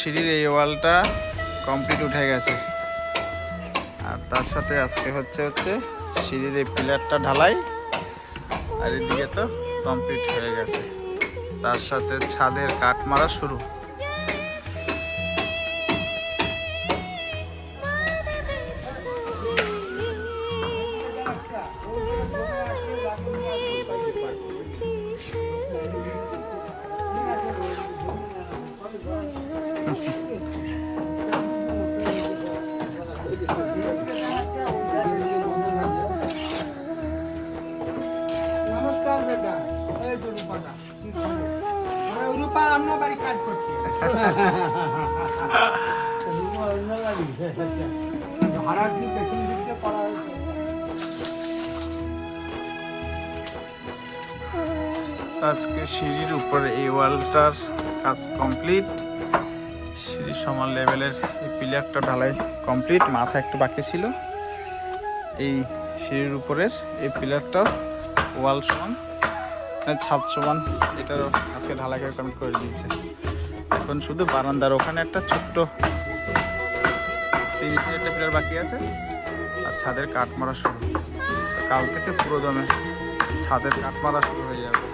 সিঁড়ির এই ওয়ালটা কমপ্লিট উঠে গেছে। আর তার সাথে আজকে হচ্ছে হচ্ছে সিঁড়ির এই পিলারটা ঢালাই। আর এদিকে তো কমপ্লিট হয়ে গেছে। তার সাথে ছাদের কাঠ মারা শুরু। অন্য বাড়ি কাজ করছি। রূপা অন্য বাড়ি ভাড়া কি পেছন দিক করা হয়েছে? আজকে সিঁড়ির উপরে এই ওয়ালটার কাজ কমপ্লিট সিঁড়ি সমান লেভেলের এই পিলারটা ঢালাই কমপ্লিট মাথা একটু বাকি ছিল। এই সিঁড়ির উপরের এই পিলারটা ওয়াল সমান। মানে ছাদ সমান। এটারও আজকে ঢালাই করে কমপ্লিট করে দিয়েছে। এখন শুধু বারান্দার, ওখানে একটা ছোট্ট তিন চারটে পিলার বাকি আছে। আর ছাদের কাঠ মারা শুরু। কাল থেকে পুরো দমে ছাদের কাঠ মারা শুরু হয়ে যাবে।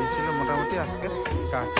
এই ছিল মোটামুটি আজকের কাজ।